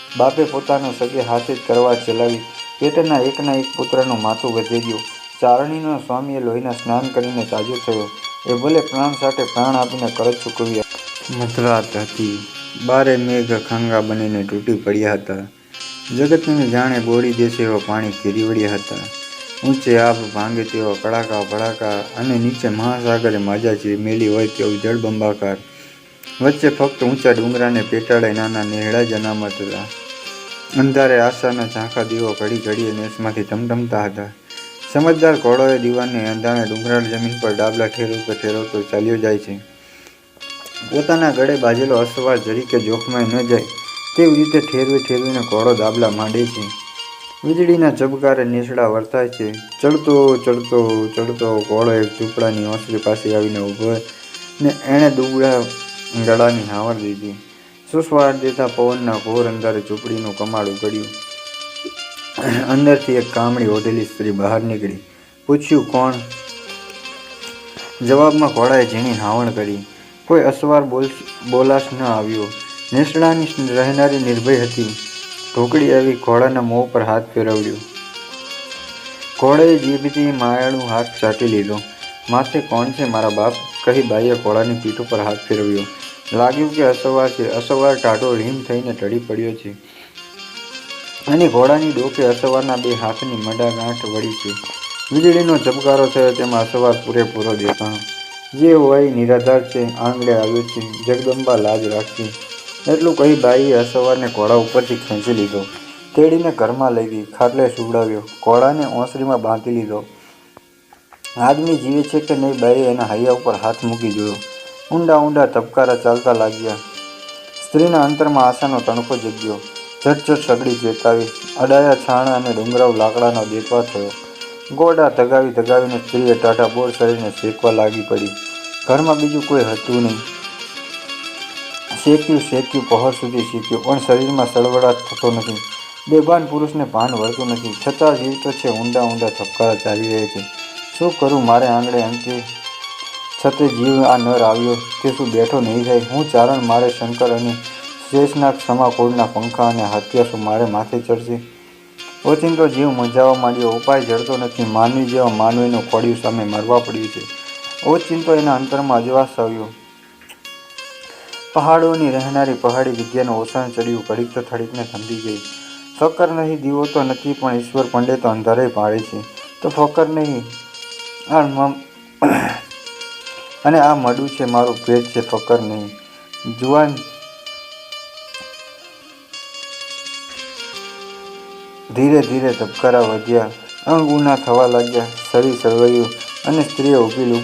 બાપે પોતાનો સગે હાથે જ કરવા ચલાવી પેટના એકના એક પુત્રનું માથું વધેર્યું ચારણીનો સ્વામીએ લોહીના સ્નાન કરીને તાજો થયો. એ ભલે પ્રાણ સાથે પ્રાણ આપીને કરજ ચૂકવ્યા મધરાત હતી. બારે મેઘ ખાંગા બનીને તૂટી પડ્યા હતા. જગતને જાણે બોળી દેશે એવા પાણી ઘેરી હતા. ઊંચે આભ ભાંગે તેવા કડાકા ભડાકા અને નીચે મહાસાગરે માજા જેવી મેલી હોય તેવું જળબંબાકાર વચ્ચે ફક્ત ઊંચા ડુંગરાને પેટાળે નાના નેહડા જ અનામત હતા. અંધારે આશાના ઝાંખા દીવો ઘડી ઘડીએ નેસમાંથી ધમધમતા હતા. સમજદાર ઘોડોએ દીવાને અંધાણે ડુંગરાળ જમીન પર ડાબલા ઠેરવતો ઠેરવતો ચાલ્યો જાય છે. પોતાના ગળે બાજેલો અસવાર જરીકે જોખમાઈ ન જાય, તેવી રીતે ઠેરવી ઠેરવીને ઘોડો દાબલા માંડે છે. વીજળીના ચબકારે નીસડા વર્તાય છે. ચડતો ચડતો ચડતો ઘોડો એક ઝૂંપડાની ઓસરી પાસે આવીને ઊભો ને એણે દુબળા ગળાની હાવર દીધી સુસવાટ દેતા પવનના ઘોર અંધારે ઝૂંપડીનું કમાડ ઉગડ્યું. અંદરથી એક કામળી ઓઢેલી સ્ત્રી બહાર નીકળી. પૂછ્યું, કોણ? જવાબમાં ઘોડાએ ઝીણી હાવણ કરી. કોઈ અસવાર બોલ, બોલાશ ન આવ્યો. નિષ્ણાની રહેનારી નિર્ભય હતી. ઢોકળી આવી ઘોડાના મોં પર હાથ ફેરવ્યો. ઘોડાએ જીભથી માયાળું હાથ ચાટી લીધો. માથે કોણ છે મારા બાપ? કહી બાઈએ ઘોડાની પીઠ ઉપર હાથ ફેરવ્યો. લાગ્યું કે અસવાર છે. અસવાર ટાઢો રીમ થઈને ટળી પડ્યો છે. અને ઘોડાની ડોકે અસવારના બે હાથની મડા ગાંઠ વળી છે. વીજળીનો ઝબકારો થયો, તેમાં અસવાર પૂરેપૂરો દેખાણો. જે હોય નિરાધાર છે, આંગળે આવ્યો છે, જગદંબા લાજ રાખશે એટલું કહી બાઈએ અસવારને ઘોડા ઉપરથી ખેંચી લીધો. તેડીને ઘરમાં લઈ ગઈ, ખાટલે સુવડાવ્યો. ઘોડાને ઓસરીમાં બાંધી લીધો. આદમી જીવે છે કે નહીં, બાઈએ એના હૈયા ઉપર હાથ મૂકી જોયો. ઊંડા ઊંડા ધબકારા ચાલતા લાગ્યા. સ્ત્રીના અંતરમાં આશાનો તણકો જગ્યો. ઝટઝટ સગડી ચેતાવી અડાયા છાણા અને ડુંગરાવ લાકડાનો દેખવા થયો. ગોડા ધગાવી ધગાવીને સ્ત્રીએ ટાટા બોર શરીરને શેકવા લાગી પડી. ઘરમાં બીજું કોઈ હતું નહીં. શેક્યું શેક્યું પહોર સુધી શીખ્યું, પણ શરીરમાં સળવડાટ થતો નથી. બેભાન પુરુષને ભાન વળતું નથી. છતાં જીવતો છે, ઊંડા ઊંડા ધબકારા ચાલી રહે છે. શું કરું, મારે આંગળે અંતે છતે જીવ આ નર આવ્યો તે શું બેઠો નહીં થાય હું ચારણ મારે શંકર અને શેષના સમાકુળના પંખા અને હત્યાસો મારે માથે ચડશે. ઓચિંતો જીવ મજાવા માંડ્યો. ઉપાય જડતો નથી. માનવી જેવા માનવીનું ખોડિયું સામે મરવા પડ્યું છે. ઓચિંતો એના અંતરમાં અજવાસ આવ્યો. પહાડોની રહેનારી પહાડી વિદ્યાનું ઓસણ ચડ્યું. ઘડીક તો થડીકને સમજી ગઈ. ફકર નહીં, દીવો તો નથી, પણ ઈશ્વર પંડે તો અંધારે પાડે છે. તો ફકર નહીં, આ અને આ મડું છે, મારું પેટ છે, ફકર નહીં. જુવાન, ધીરે ધીરે ધબકારા વધ્યા. અંગ ઉના થવા લાગ્યા. શરીર સળવાયું અને સ્ત્રીએ ઊભી લુગ,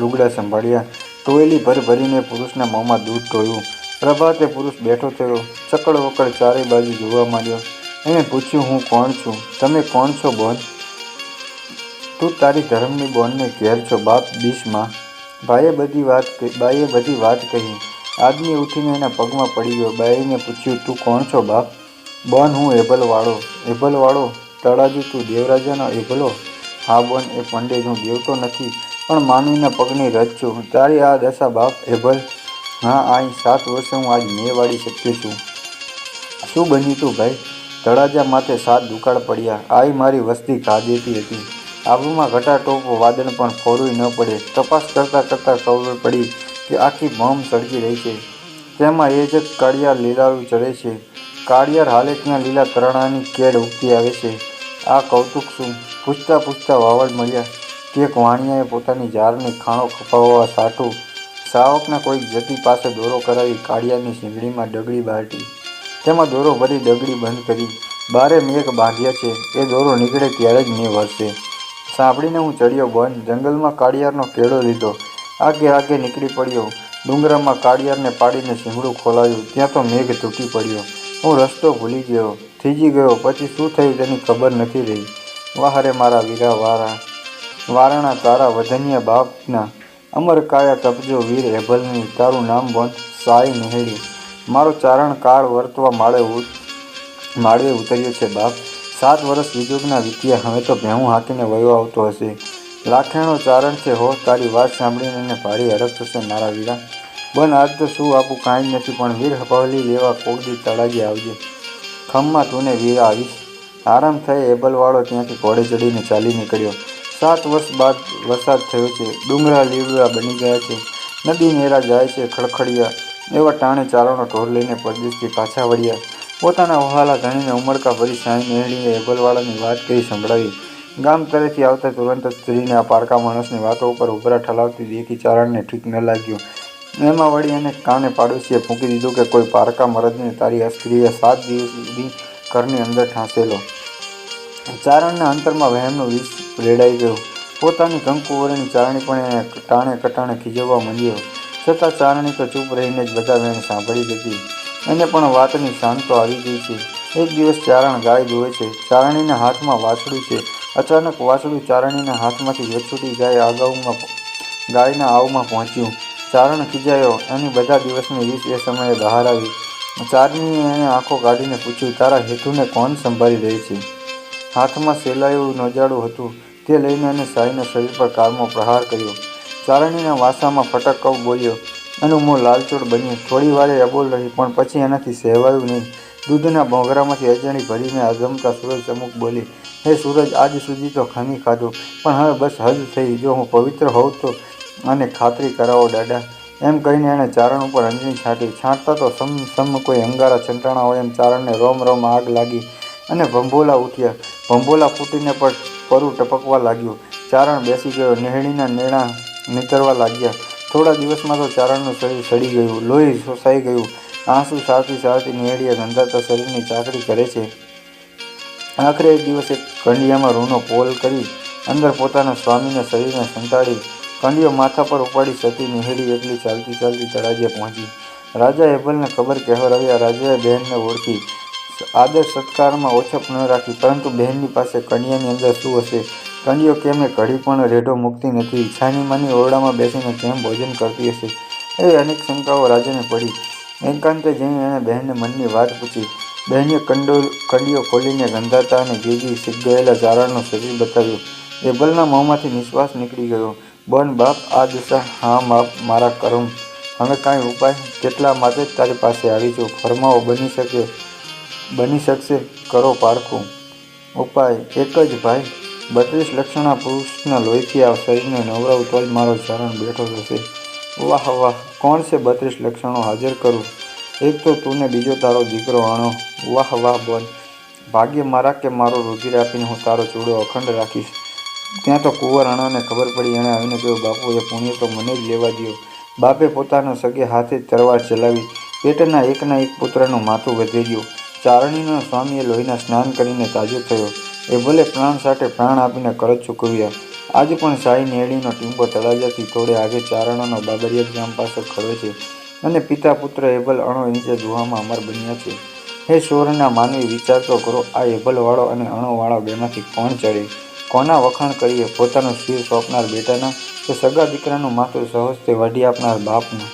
લુગડા સંભાળ્યા. ટોયલી ભર ભરીને પુરુષના મોંમાં દૂધ ટોયું પ્રભાતે પુરુષ બેઠો થયો. ચકડ વકડ ચારે બાજુ જોવા માંડ્યો. એણે પૂછ્યું, હું કોણ છું? તમે કોણ છો, બોન? તું તારી ધર્મની બોનને ઘેર છો, બાપ બીસમાં ભાઈએ બધી વાત બાઈએ બધી વાત કહી. આદમી ઉઠીને એના પગમાં પડી ગયો. બાઈને પૂછ્યું, તું કોણ છો બાપ? બોન હું, એભલવાળો. એભલવાળો? તળાજુ તું દેવરાજાનો એભલો? હા બોન, એ પંડેજ હું દેવતો નથી, પણ માનવીના પગની રજ છું. તારી આ દશા બાપ, એભલ. હા અહીં સાત વર્ષે હું આજ મેં વાળી શક્યો છું. શું બન્યું તું ભાઈ? તળાજા માથે સાત દુકાળ પડ્યા. આઈ મારી વસ્તી દેતી હતી. આબુમાં ઘટાટોપ વાદળ પણ ફોરવી ન પડે. તપાસ કરતાં કરતાં ખબર પડી કે આખી ભમ સળગી રહી છે. તેમાં એ જ કાળિયાર લીલાળું ચડે છે. કાળિયાર હાલે ત્યાં લીલા તરણાની કેડ ઉગતી આવે છે. આ કૌતુક શું? પૂછતા પૂછતા વાવડ મળ્યા. કે એક વાણિયાએ પોતાની જારની ખાણો ખપાવવા સાટું. સાવકના કોઈક જતી પાસે દોરો કરાવી કાળિયાની શીંગડીમાં ડગડી બારટી. તેમાં દોરો ભરી ડગડી બંધ કરી. બારે મેઘ બાંધ્યા છે. એ દોરો નીકળે ત્યારે જ મેં વરસે. સાંભળીને હું ચડ્યો બંધ. જંગલમાં કાળિયારનો કેળો લીધો. આગે આગે નીકળી પડ્યો. ડુંગરામાં કાળિયારને પાડીને શીંગડું ખોલાવ્યું ત્યાં તો મેઘ તૂટી પડ્યો. હું રસ્તો ભૂલી ગયો. થીજી ગયો. પછી શું થયું તેની ખબર નથી રહી. વાહરે મારા વીરા વારા, વારાણા તારા વધનિયા બાપના. અમર કાયા તપજો વીર હેભલની. તારું નામ બોન સાઈ નહેડી મારો ચારણ કાળ વર્તવા માળે માળવે ઉતર્યો છે બાપ. સાત વર્ષ વિજોગના વીત્યા હવે તો ભેહું હાકીને વયો આવતો હશે. લાખેણો ચારણ છે, હો, તારી વાત સાંભળીને એને ભારી હરખ થશે મારા વીરા. બન, આજ તો શું આપું, કાંઈ જ નથી, પણ વીર હપાવલી લેવા કોક તળાજી આવજે. ખમમાં તુને વીરા આવીશ. આરામ થાય, એબલવાળો ત્યાંથી ઘોડે ચડીને ચાલી નીકળ્યો. સાત વર્ષ બાદ વરસાદ થયો છે. ડુંગરા લીવડા બની ગયા છે. નદી નેરા જાય છે, ખડખડિયા. એવા ટાણે ચારણો ઢોર લઈને પરદેશથી પાછા વળ્યા. પોતાના વહાલા ધણીને ઉમળકા ભરી સાંઈ મેળીને એબલવાળાની વાત કરી સંભળાવી. ગામ તરેથી આવતા તુરંત જ સ્ત્રીને આ પારકા માણસની વાતો ઉપર ઉભરા ઠલાવતી દેખી ચારણને ઠીક ન લાગ્યું. એમાં વળી એને કાને પાડોશીએ ફૂંકી દીધું કે કોઈ પારકા મરદને તારી આ સ્ત્રીએ સાત દિવસ સુધી ઘરની અંદર ઠાંસેલો. ચારણના અંતરમાં વહેમનું વિષ રેડાઈ ગયું. પોતાની કંકુવરણી ચારણી પણ એને ટાણે કટાણે ખીજવવા માંડ્યો. છતાં ચારણી તો ચૂપ રહીને જ બધા વેણ સાંભળી હતી એને પણ વાતની શાંતો આવી ગઈ છે. એક દિવસ ચારણ ગાય જોવે છે. ચારણીના હાથમાં વાછડું છે. અચાનક વાછડું ચારણીના હાથમાંથી વછૂટી ગાય અગાઉમાં ગાયના આવમાં પહોંચ્યું. ચારણ ખીજાયો. એની બધા દિવસની રીત એ સમયે બહાર આવી. ચારણીએ એને આંખો કાઢીને પૂછ્યું, તારા હેતુને કોણ સંભાળી રહી છે? હાથમાં સેલાયું નજાડું હતું. તે લઈને એને સાઈના શરીર પર કારમો પ્રહાર કર્યો. ચારણીના વાસામાં ફટક કવ બોલ્યો એનું મોં લાલચોળ બન્યું. થોડી વારે અબોલ રહી, પણ પછી એનાથી સહેવાયું નહીં. દૂધના ભોંગરામાંથી અજાણી ભરીને અગમતા સૂરજ અમુક બોલી, હે સૂરજ, આજ સુધી તો ખમી ખાધું, પણ હવે બસ હદ થઈ. જો હું પવિત્ર હોઉં તો આને ખાતરી કરાવો, દાદા. એમ કહીને એણે ચારણ ઉપર અંજણી છાંટી. છાંટતા તો સમ સમ કોઈ અંગારા છંટાણા હોય એમ ચારણને રોમ રોમ આગ લાગી અને ભંભોલા ઉઠ્યા. ભંભોલા ફૂટીને પણ પરું ટપકવા લાગ્યું. ચારણ બેસી ગયો. નેહળીના નેણા નીતરવા લાગ્યા. થોડા દિવસમાં તો ચારણનું શરીર સડી ગયું, લોહી શોષાઈ ગયું. આંસુ સારતી સારતી નેહળીએ ગંધાતા શરીરની ચાકરી કરે છે. આખરે એક દિવસ કંડિયામાં રૂનો પોલ કરી અંદર પોતાના સ્વામીના શરીરને સંતાડી કંડિયો માથા પર ઉપાડી સતી નિહેડી એટલી ચાલતી ચાલતી તળાજે પહોંચી. રાજા હેબલને ખબર કહેવરાવ્યા રાજાએ બહેનને ઓળખી. આદર સત્કારમાં ઓછપ ન રાખી, પરંતુ બહેનની પાસે કન્યાની અંદર શું હશે? કન્યો કેમ એ ઘડી પણ રેઢો મૂકતી નથી. છાની માની ઓરડામાં બેસીને કેમ ભોજન કરતી હશે? એ અનેક શંકાઓ રાજાને પડી. એકાંતે જઈને એણે બહેનને મનની વાત પૂછી. બહેને કંડો કંડિયો ખોલીને ગંધાતા અને ગીગી શીખ ગયેલા ચારણનું શરીર બતાવ્યું. એબલના મોંમાંથી નિશ્વાસ નીકળી ગયો. બન બાપ, આ દશા હા બાપ મારા કરમ. હવે કાંઈ ઉપાય? કેટલા માટે જ તારી પાસે આવી છું. ફરમાવો બની શકે, બની શકશે. કરો પારખું. ઉપાય? એક જ ભાઈ? બત્રીસ લક્ષણા પુરુષના લોહીથી આ શરીરને નવરાવું તો જ મારો ચરણ બેઠો થશે વાહ વાહ, કોણ છે બત્રીસ લક્ષણો હાજર કરું? એક તો તું બીજો તારો દીકરો આણો. વાહ વાહ, બોલ. ભાગ્ય મારા કે મારો રુધિર આપીને હું તારો ચૂડો અખંડ રાખીશ. ત્યાં તો કુંવર અણાને ખબર પડી, એણે આવીને કહ્યું બાપુ એ પુણ્ય તો મને જ લેવા દ્યો. બાપે પોતાના સગે હાથે જ તરવાર ચલાવી, પેટના એકના એક પુત્રનું માથું વધેર્યું ચારણીના સ્વામીએ લોહીના સ્નાન કરીને તાજો થયો. એ ભલે પ્રાણ સાથે પ્રાણ આપીને કરજ ચૂકવ્યા. આજે પણ સાઈ નેળીનો ટીંબો તળાજાથી થોડે આગે ચારણોનો બાબરિયા ગામ પાસે ખડે છે અને પિતા પુત્ર એબલ અણો નીચે દુહામાં અમર બન્યા છે. હે સોરના માનવી, વિચાર તો કરો, આ એબલવાળો અને અણોવાળો બેમાંથી કોણ ચડે? કોના વખાણ કરીએ? પોતાનું શિર સોંપનાર બેટાના કે સગા દીકરાનું માથું સહજતે વાઢી આપનાર બાપનું?